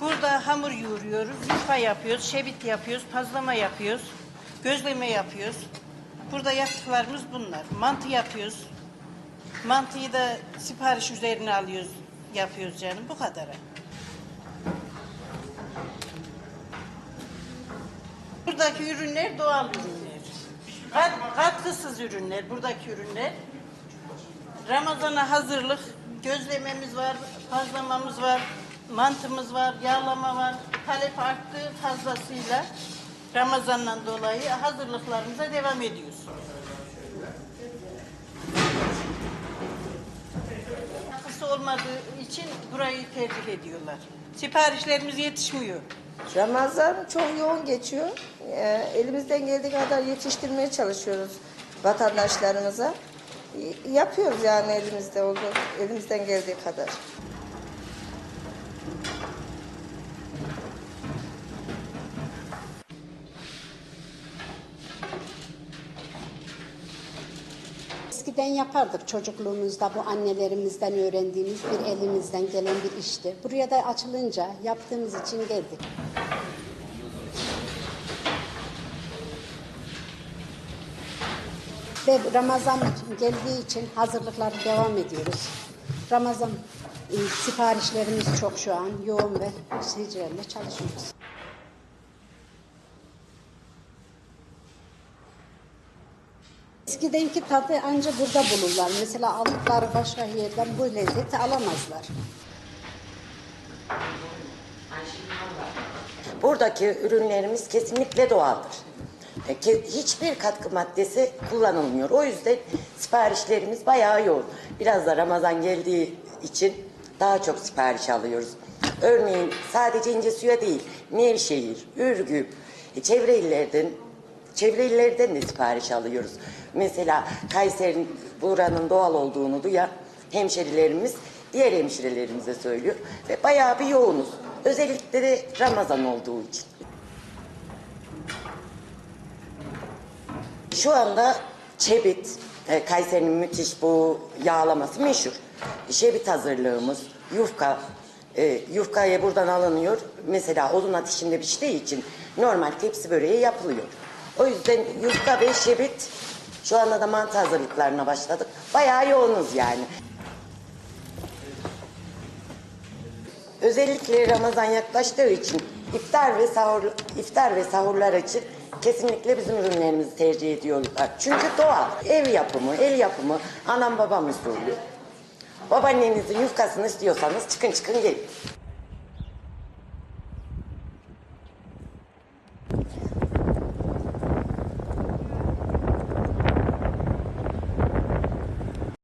Burada hamur yoğuruyoruz, yufka yapıyoruz, şebit yapıyoruz, pazlama yapıyoruz, gözleme yapıyoruz. Burada yaptıklarımız bunlar. Mantı yapıyoruz. Mantıyı da sipariş üzerine alıyoruz, yapıyoruz canım. Bu kadar. Buradaki ürünler doğal ürünler. Kat- katkısız ürünler, buradaki ürünler. Ramazana hazırlık, gözlememiz var, pazlamamız var, mantımız var, yağlama var. Talep arttı fazlasıyla. Ramazandan dolayı hazırlıklarımıza devam ediyoruz. Katkısı olmadığı için burayı tercih ediyorlar. Siparişlerimiz yetişmiyor. Ramazan çok yoğun geçiyor. Ee, elimizden geldiği kadar yetiştirmeye çalışıyoruz vatandaşlarımıza. Y- Yapıyoruz yani elimizde olduğu, elimizden geldiği kadar. Eskiden yapardık çocukluğumuzda bu annelerimizden öğrendiğimiz bir elimizden gelen bir işti. Buraya da açılınca yaptığımız için geldik. Ve Ramazan geldiği için hazırlıklara devam ediyoruz. Ramazan e, siparişlerimiz çok şu an yoğun ve seyircilerle çalışıyoruz. Eskidenki tadı ancak burada bulurlar. Mesela aldıkları başka yerden bu lezzeti alamazlar. Buradaki ürünlerimiz kesinlikle doğaldır. Hiçbir katkı maddesi kullanılmıyor. O yüzden siparişlerimiz bayağı yoğun. Biraz da Ramazan geldiği için daha çok sipariş alıyoruz. Örneğin sadece ince suya değil, Nevşehir, Ürgüp, e, çevre illerden çevre illerden de sipariş alıyoruz. Mesela Kayseri'nin buranın doğal olduğunu duyan hemşerilerimiz diğer hemşirelerimize söylüyor ve bayağı bir yoğunuz. Özellikle de Ramazan olduğu için. Şu anda çebit, e, Kayseri'nin müthiş bu yağlaması meşhur. Şebit hazırlığımız, yufka, e, yufkaya buradan alınıyor. Mesela odun ateşinde piştiği için normal tepsi böreği yapılıyor. O yüzden yufka ve şebit şu anda da mantı hazırlıklarına başladık. Bayağı yoğunuz yani. Özellikle Ramazan yaklaştığı için iftar ve sahur iftar ve sahurlar için kesinlikle bizim ürünlerimizi tercih ediyorlar. Çünkü doğal, ev yapımı, el yapımı, anam babam usulü. Babaannenizin yufkasını istiyorsanız çıkın çıkın gelin.